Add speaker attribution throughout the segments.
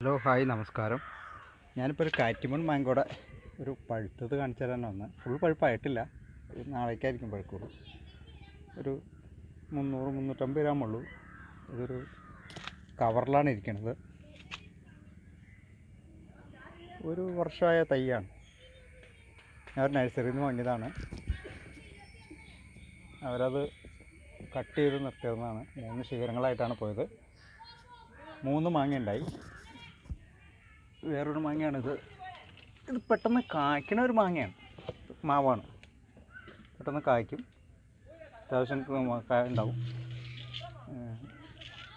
Speaker 1: Hello hi നമസ്കാരം. ഞാനിപ്പോൾ ഒരു കാറ്റിമൺ മാങ്കോടെ ഒരു പഴുത്തത് കാണിച്ചു തരാനാണ് വന്നത് ഫുൾ പഴുപ്പായിട്ടില്ല. നാളേക്കായിരിക്കും പഴുക്കുള്ളൂ. ഒരു മുന്നൂറ് മുന്നൂറ്റമ്പത് ഗ്രാം ഉള്ളൂ. ഇതൊരു കവറിലാണ് ഇരിക്കുന്നത് ഒരു വർഷമായ തൈയാണ്. ഞാൻ ഒരു നഴ്സറിയിൽ നിന്ന് വാങ്ങിയതാണ്. അവരത് കട്ട് ചെയ്ത് നിർത്തിയതെന്നാണ്. മൂന്ന് ശിഖരങ്ങളായിട്ടാണ് പോയത്. മൂന്ന് മാങ്ങ ഉണ്ടായി വേറൊരു മാങ്ങയാണിത്. ഇത് പെട്ടെന്ന് കായ്ക്കണ ഒരു മാങ്ങയാണ്. മാവാണ്. പെട്ടെന്ന് കായ്ക്കും. അത്യാവശ്യം കായ ഉണ്ടാവും.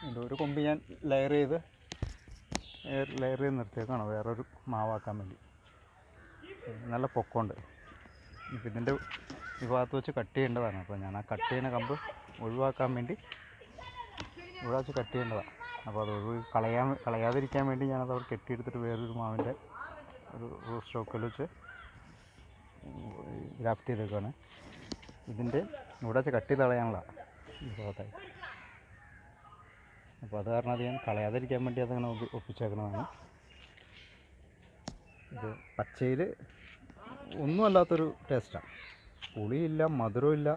Speaker 1: എന്റെ ഒരു കൊമ്പ് ഞാൻ ലെയർ ചെയ്ത് ലെയർ ചെയ്ത് നിർത്തിയേക്കാണ്. വേറൊരു മാവാക്കാൻ വേണ്ടി. നല്ല പൊക്കമുണ്ട്. ഇപ്പം ഇതിന്റെ ഈ ഭാഗത്ത് വെച്ച് കട്ട് ചെയ്യേണ്ടതാണ്. അപ്പോൾ ഞാൻ ആ കട്ട് ചെയ്യുന്ന കമ്പ് ഒഴിവാക്കാൻ വേണ്ടി ഇവിടെ വെച്ച് കട്ട് ചെയ്യേണ്ടതാണ്. അപ്പോൾ അത് ഒഴിവ് കളയാൻ കളയാതിരിക്കാൻ വേണ്ടി ഞാനത് അവിടെ കെട്ടിയെടുത്തിട്ട് വേറൊരു മാവിന്റെ ഒരു സ്റ്റോക്കിൽ വെച്ച് ഗ്രാഫ്റ്റ് ചെയ്തേക്കാണ് ഇതിന്റെ ഇവിടെ വെച്ച് കട്ട് ചെയ്ത് കളയാനുള്ള ഭാഗത്തായി. അപ്പോൾ അത് കാരണം അത് ഞാൻ കളയാതിരിക്കാൻ വേണ്ടി അതങ്ങനെ ഒപ്പി- ഒപ്പിച്ചേക്കണതാണ് ഇത് പച്ചയിൽ ഒന്നും അല്ലാത്തൊരു ടേസ്റ്റാണ്. പുളിയില്ല മധുരമില്ല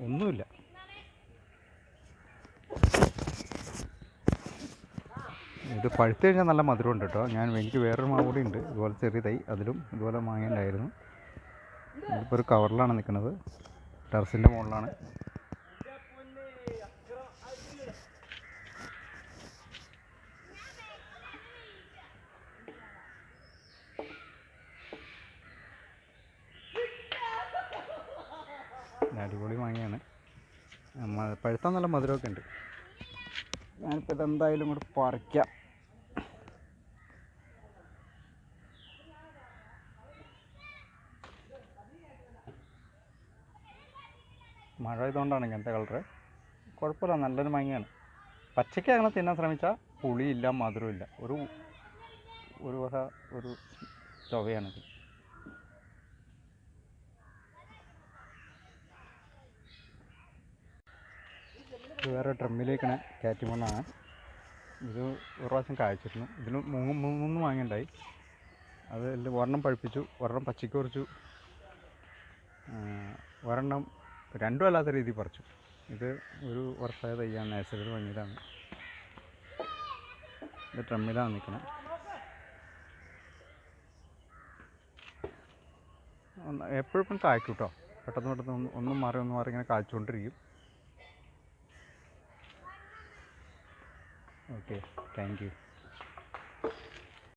Speaker 1: ഒന്നുമില്ല. ഇത് പഴുത്ത് കഴിഞ്ഞാൽ നല്ല മധുരമുണ്ട് കേട്ടോ. ഞാൻ എനിക്ക് വേറൊരു മാവ് കൂടി ഉണ്ട്. ഇതുപോലെ ചെറിയ തൈ അതിലും ഇതുപോലെ മാങ്ങ ഉണ്ടായിരുന്നു ഇതിപ്പോൾ ഒരു കവറിലാണ് നിൽക്കുന്നത്. ടെറസിന്റെ മുകളിലാണ്. അടിപൊളി മാങ്ങയാണ്. പഴുത്താൽ നല്ല മധുരമൊക്കെ ഉണ്ട്. ഞാനിപ്പോൾ ഇതെന്തായാലും ഇങ്ങോട്ട് പറിക്കാം. മഴ ആയതുകൊണ്ടാണ് ഇങ്ങനത്തെ കളറ്. കുഴപ്പമില്ല നല്ലൊരു മാങ്ങയാണ് പച്ചയ്ക്ക് അങ്ങനെ തിന്നാൻ ശ്രമിച്ചാൽ പുളിയില്ല മധുരമില്ല. ഒരു ഒരു വക ഒരു ചൊവയാണിത് വേറെ കയറ്റി മണ്ണാണ് ഇത് ഒരു പ്രാവശ്യം കായ്ച്ചിരുന്നു. ഇതിൽ മൂന്ന് മൂന്ന് മാങ്ങയുണ്ടായി. അത് ഒരെണ്ണം പഴുപ്പിച്ചു ഒരെണ്ണം പച്ചയ്ക്ക് കുറച്ചു. ഒരെണ്ണം രണ്ടും അല്ലാത്ത രീതിയിൽ പറിച്ചു. ഇത് ഒരു വർഷമായ തയ്യാണ് നാച്ചുറൽ വാങ്ങിയതാണ് ഇത് ട്രമ്മിലാണ് നിൽക്കുന്നത് എപ്പോഴും കായ്ക്കും കേട്ടോ പെട്ടെന്ന് പെട്ടെന്ന് ഒന്ന് ഒന്നും മാറി ഒന്നും മാറി ഇങ്ങനെ കായ്ച്ചുകൊണ്ടിരിക്കും. Okay thank you.